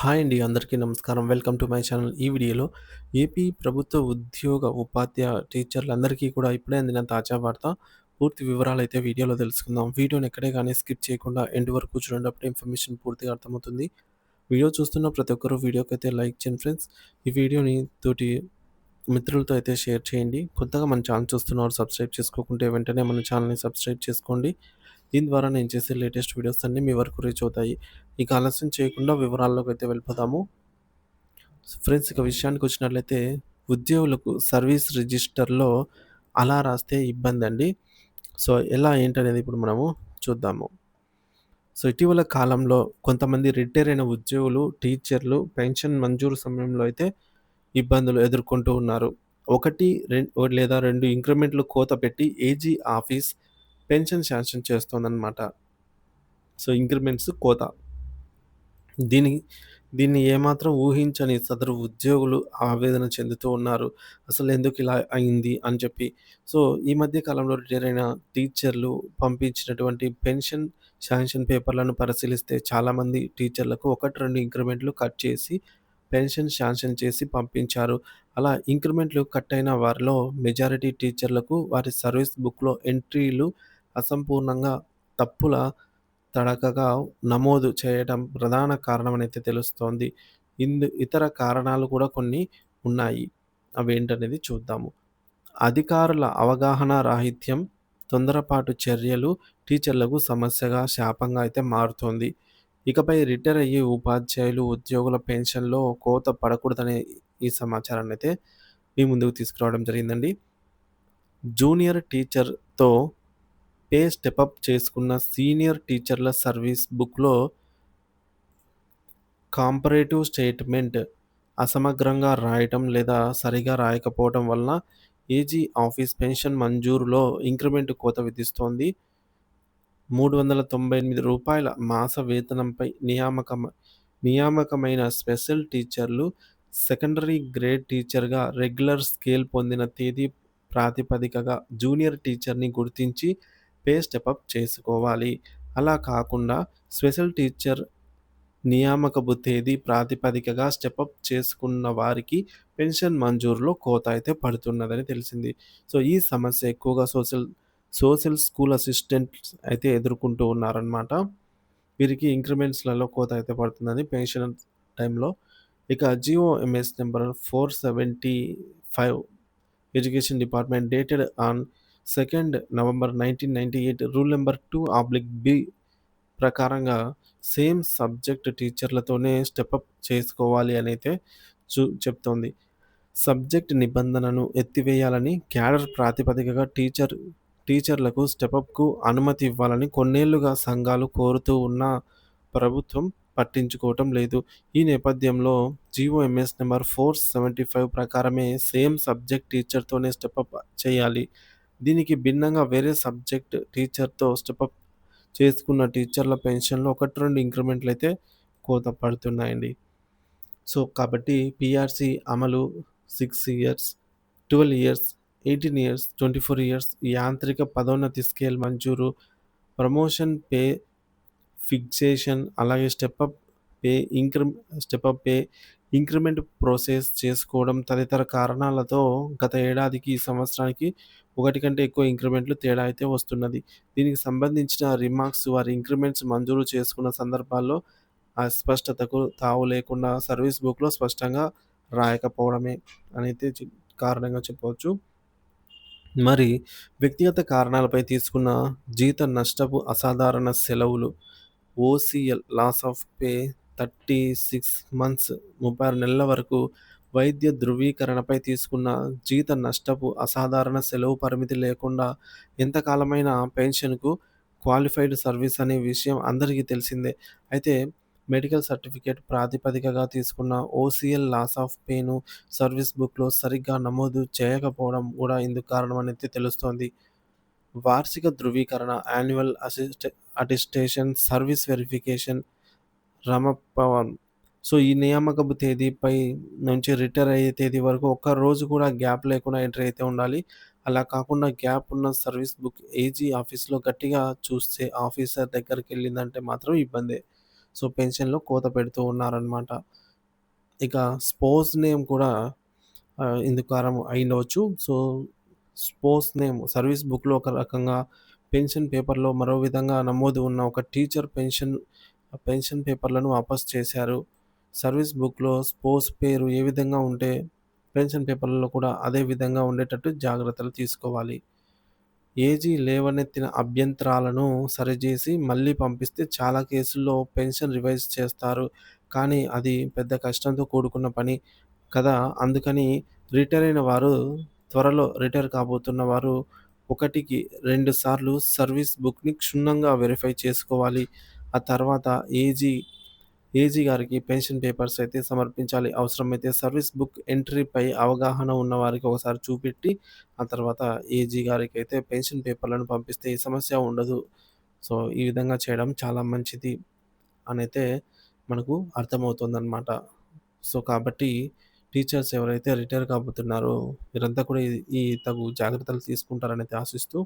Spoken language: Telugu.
హాయ్ అండి. అందరికీ నమస్కారం. Welcome to my channel. ఈ వీడియోలో ఏపీ ప్రభుత్వ ఉద్యోగ, ఉపాధ్యాయ టీచర్లందరికీ కూడా ఇప్పుడే అందిన తాజా వార్త. పూర్తి వివరాలు అయితే వీడియోలో తెలుసుకుందాం. వీడియోని ఎక్కడే కానీ స్కిప్ చేయకుండా ఎండ్ వరకు చూడండి. అప్పుడే ఇన్ఫర్మేషన్ పూర్తిగా అర్థమవుతుంది. వీడియో చూస్తున్న ప్రతి ఒక్కరు అయితే లైక్ చేయండి ఫ్రెండ్స్. ఈ వీడియోని తోటి మిత్రులతో అయితే షేర్ చేయండి. కొత్తగా మన ఛానల్ చూస్తున్నవారు సబ్స్క్రైబ్ చేసుకోకుంటే వెంటనే మన ఛానల్‌ని సబ్స్క్రైబ్ చేసుకోండి. దీని ద్వారా నేను చేసే లేటెస్ట్ వీడియోస్ అన్నీ మీ వరకు రీచ్ అవుతాయి. ఇక ఆలస్యం చేయకుండా వివరాల్లోకి అయితే వెళ్ళిపోదాము. ఫ్రెండ్స్ ఇక విషయానికొచ్చినట్లయితే ఉద్యోగులకు సర్వీస్ రిజిస్టర్‌లో అలా రాస్తే ఇబ్బందండి. సో, ఎలా ఏంటనేది ఇప్పుడు మనము చూద్దాము. సో, ఇటీవల కాలంలో కొంతమంది రిటైర్ అయిన ఉద్యోగులు, టీచర్లు పెన్షన్ మంజూరు సమయంలో అయితే ఇబ్బందులు ఎదుర్కొంటూ ఉన్నారు. ఒకటి రెండు లేదా రెండు ఇంక్రిమెంట్‌లు కోత పెట్టి ఏజీ ఆఫీస్ పెన్షన్ శాంక్షన్ చేస్తోందనమాట. సో, ఇంక్రిమెంట్స్ కోత. దీని దీన్ని ఏమాత్రం ఊహించని సదరు ఉద్యోగులు ఆవేదన చెందుతూ ఉన్నారు. అసలు ఎందుకు ఇలా అయింది అని చెప్పి. సో, ఈ మధ్య కాలంలో రిటైర్ అయిన టీచర్లు పంపించినటువంటి పెన్షన్ శాంక్షన్ పేపర్‌లను పరిశీలిస్తే చాలామంది టీచర్లకు 1, 2 ఇంక్రిమెంట్‌లు కట్ చేసి పెన్షన్ శాంక్షన్ చేసి పంపించారు. అలా ఇంక్రిమెంట్‌లు కట్ అయిన వారిలో మెజారిటీ టీచర్లకు వారి సర్వీస్ బుక్‌లో ఎంట్రీలు అసంపూర్ణంగా, తప్పుల తడకగా నమోదు చేయడం ప్రధాన కారణమనైతే తెలుస్తోంది. ఇందు ఇతర కారణాలు కూడా కొన్ని ఉన్నాయి. అవేంటనేది చూద్దాము. అధికారుల అవగాహన రాహిత్యం, తొందరపాటు చర్యలు టీచర్లకు సమస్యగా, శాపంగా అయితే మారుతోంది. ఇకపై రిటైర్ అయ్యే ఉపాధ్యాయులు, ఉద్యోగుల పెన్షన్‌లో కోత పడకూడదనే ఈ సమాచారాన్ని అయితే మీ ముందుకు తీసుకురావడం జరిగిందండి. జూనియర్ టీచర్‌తో పే స్టెపప్ చేసుకున్న సీనియర్ టీచర్ల సర్వీస్ బుక్‌లో కాంపరేటివ్ స్టేట్‌మెంట్ అసమగ్రంగా రాయటం లేదా సరిగా రాయకపోవటం వలన ఏజీ ఆఫీస్ పెన్షన్ మంజూరులో ఇంక్రిమెంట్ కోత విధిస్తోంది. మూడు వందల తొంభై ఎనిమిది రూపాయల మాస వేతనంపై నియామకం నియామకమైన స్పెషల్ టీచర్లు సెకండరీ గ్రేడ్ టీచర్‌గా రెగ్యులర్ స్కేల్ పొందిన తేదీ ప్రాతిపదికగా జూనియర్ టీచర్‌ని గుర్తించి పే స్టెప్అప్ చేసుకోవాలి. అలా కాకుండా స్పెషల్ టీచర్ నియామకపు తేదీ ప్రాతిపదికగా స్టెపప్ చేసుకున్న వారికి పెన్షన్ మంజూరులో కోత అయితే పడుతున్నదని తెలిసింది. సో, ఈ సమస్య ఎక్కువగా సోషల్ సోషల్ స్కూల్ అసిస్టెంట్స్ అయితే ఎదుర్కొంటూ ఉన్నారనమాట. వీరికి ఇంక్రిమెంట్స్‌లలో కోత అయితే పడుతుందని పెన్షన్ టైంలో. ఇక G O M S number four seventy five education department dated on second November 1998 rule number two oblique B ప్రకారంగా సేమ్ సబ్జెక్ట్ టీచర్లతోనే స్టెప్అప్ చేసుకోవాలి అనేది చూ చెప్తోంది. సబ్జెక్ట్ నిబంధనను ఎత్తివేయాలని, క్యాడర్ ప్రాతిపదికగా టీచర్ టీచర్లకు స్టెప్అప్కు అనుమతి ఇవ్వాలని కొన్నేళ్ళుగా సంఘాలు కోరుతూ ఉన్న ప్రభుత్వం పట్టించుకోవటం లేదు. ఈ నేపథ్యంలో జీఓఎంఎస్ నంబర్ 475 ప్రకారమే సేమ్ సబ్జెక్ట్ టీచర్‌తోనే స్టెప్అప్ చేయాలి. దీనికి భిన్నంగా వేరే సబ్జెక్ట్ టీచర్‌తో స్టెప్అప్ చేసుకున్న టీచర్ల పెన్షన్‌లో ఒకటి రెండు ఇంక్రిమెంట్లు అయితే కోత పడుతున్నాయండి. సో, కాబట్టి పిఆర్సీ అమలు six years, 12 years, 18 years, 24 years యాంత్రిక పదోన్నతి స్కేల్ మంజూరు, ప్రమోషన్ పే ఫిక్సేషన్ అలాగే step up pay ఇంక్రి step up pay increment process చేసుకోవడం తదితర కారణాలతో గత ఏడాదికి, ఈ సంవత్సరానికి ఒకటి కంటే ఎక్కువ ఇంక్రిమెంట్‌లు తేడా అయితే వస్తున్నది. దీనికి సంబంధించిన రిమార్క్స్ వారి ఇంక్రిమెంట్స్ మంజూరు చేసుకున్న సందర్భాల్లో అస్పష్టతకు తావు లేకుండా సర్వీస్ బుక్‌లో స్పష్టంగా రాయకపోవడమే అనైతే కారణంగా చెప్పవచ్చు. మరి వ్యక్తిగత కారణాలపై తీసుకున్న జీత నష్టపు అసాధారణ సెలవులు OCL loss of pay 36 months 36 నెలల వరకు వైద్య ధృవీకరణపై తీసుకున్న జీత నష్టపు అసాధారణ సెలవు పరిమితి లేకుండా ఎంతకాలమైన పెన్షన్‌కు క్వాలిఫైడ్ సర్వీస్ అనే విషయం అందరికీ తెలిసిందే. అయితే మెడికల్ సర్టిఫికేట్ ప్రాతిపదికగా తీసుకున్న ఓసీఎల్ లాస్ ఆఫ్ పేను సర్వీస్ బుక్‌లో సరిగ్గా నమోదు చేయకపోవడం కూడా ఇందుకు కారణమనైతే తెలుస్తోంది. వార్షిక ధృవీకరణ యాన్యువల్ అసిస్ట అటిస్టేషన్ సర్వీస్ వెరిఫికేషన్ రమపవన్ సో, ఈ నియామకపు తేదీపై నుంచి రిటైర్ అయ్యే తేదీ వరకు ఒక్క రోజు కూడా గ్యాప్ లేకుండా ఎంట్రీ అయితే ఉండాలి. అలా కాకుండా గ్యాప్ ఉన్న సర్వీస్ బుక్ ఏజీ ఆఫీస్‌లో గట్టిగా చూస్తే ఆఫీసర్ దగ్గరికి వెళ్ళిందంటే మాత్రం ఇబ్బందే. సో, పెన్షన్‌లో కోత పెడుతూ ఉన్నారనమాట. ఇక స్పోర్ట్స్ నేమ్ కూడా ఇందుకారం ఇందుకు కారణం సో, స్పోర్ట్స్ నేమ్ సర్వీస్ బుక్‌లో ఒక రకంగా, పెన్షన్ పేపర్‌లో మరో విధంగా నమోదు ఉన్న ఒక టీచర్ పెన్షన్ పెన్షన్ పేపర్‌లను వాపస్ చేశారు. సర్వీస్ బుక్‌లో స్పోర్ట్స్ పేరు ఏ విధంగా ఉంటే, పెన్షన్ పేపర్‌లలో కూడా అదే విధంగా ఉండేటట్టు జాగ్రత్తలు తీసుకోవాలి. ఏజీ లేవనెత్తిన అభ్యంతరాలను సరిచేసి మళ్ళీ పంపిస్తే చాలా కేసుల్లో పెన్షన్ రివైజ్ చేస్తారు. కానీ అది పెద్ద కష్టంతో కూడుకున్న పని కదా! అందుకని రిటైర్ అయిన వారు త్వరలో రిటైర్ కాబోతున్న వారు ఒకటికి రెండు సార్లు సర్వీస్ బుక్‌ని క్షుణ్ణంగా వెరిఫై చేసుకోవాలి. ఆ తర్వాత ఏజీ, ఏజీ గారికి పెన్షన్ పేపర్స్ అయితే సమర్పించాలి. అవసరమైతే సర్వీస్ బుక్ ఎంట్రీపై అవగాహన ఉన్న వారికి ఒకసారి చూపెట్టి, ఆ తర్వాత ఏజీ గారికైతే పెన్షన్ పేపర్‌లను పంపిస్తే ఈ సమస్య ఉండదు. సో, ఈ విధంగా చేయడం చాలా మంచిది అనైతే మనకు అర్థమవుతుందన్నమాట సో, కాబట్టి టీచర్స్ ఎవరైతే రిటైర్ కాబోతున్నారో వీరంతా కూడా ఈ ఈ తగు జాగ్రత్తలు తీసుకుంటారనైతే ఆశిస్తూ